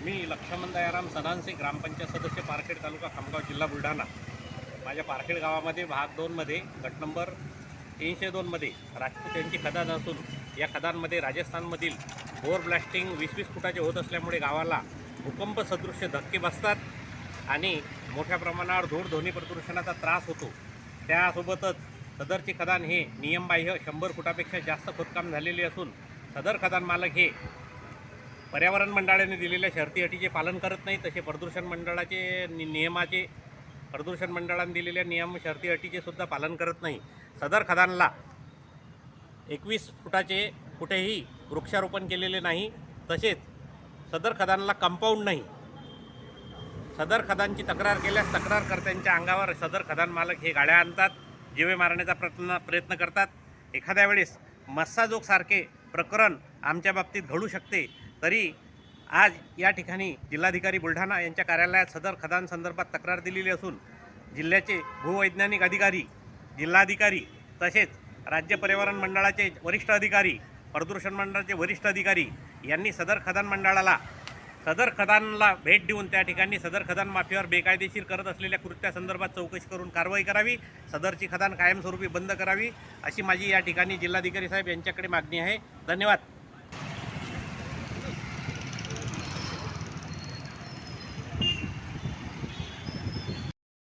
लक्ष्मण दयाराम सदानसे ग्रामपंचायत सदस्य पारखेड तालुका खामगाव जिल्हा बुलढाणा. माझ्या पारखेड गावामध्ये भाग दोनमध्ये गट नंबर तीनशे दोनमध्ये राजपूत यांची खदान असून या खदानमध्ये राजस्थानमधील बोर ब्लास्टिंग वीस वीस फुटाचे होत असल्यामुळे गावाला भूकंप सदृश्य धक्के बसतात आणि मोठ्या प्रमाणावर धूळ ध्वनी प्रदूषणाचा त्रास होतो. त्यासोबतच सदरची खदान हे नियमबाह्य शंभर फुटापेक्षा जास्त खोदकाम झालेले असून सदर खदान मालक हे पर्यावरण मंडळाने दिलेल्या शर्ती अटीचे पालन करत नाही तसे प्रदूषण मंडळाचे नि नियमाचे प्रदूषण मंडळाने दिलेल्या नियम शर्ती अटीचे सुद्धा पालन करत नाही. सदर खदानला एकवीस फुटाचे कुठेही वृक्षारोपण केलेले नाही तसेच सदर खदानला कंपाऊंड नाही. सदर खदानची तक्रार केल्यास तक्रारकर्त्यांच्या अंगावर सदर खदान मालक हे गाड्या आणतात जीवे मारण्याचा प्रयत्न प्रयत्न करतात. एखाद्या वेळेस मस्साजोगसारखे प्रकरण आमच्या बाबतीत घडू शकते. तरी आज या ठिकाणी जिल्हाधिकारी बुलढाणा यांच्या कार्यालयात सदर खदान संदर्भात तक्रार दिलेली असून जिल्ह्याचे भूवैज्ञानिक अधिकारी जिल्हाधिकारी तसेच राज्य पर्यावरण मंडळाचे वरिष्ठ अधिकारी प्रदूषण मंडळाचे वरिष्ठ अधिकारी यांनी सदर खदान मंडळाला सदर खदानला भेट देऊन त्या ठिकाणी सदर खदान माफीवर बेकायदेशीर करत असलेल्या कृत्यासंदर्भात चौकशी करून कारवाई करावी सदरची खदान कायमस्वरूपी बंद करावी अशी माझी या ठिकाणी जिल्हाधिकारी साहेब यांच्याकडे मागणी आहे. धन्यवाद.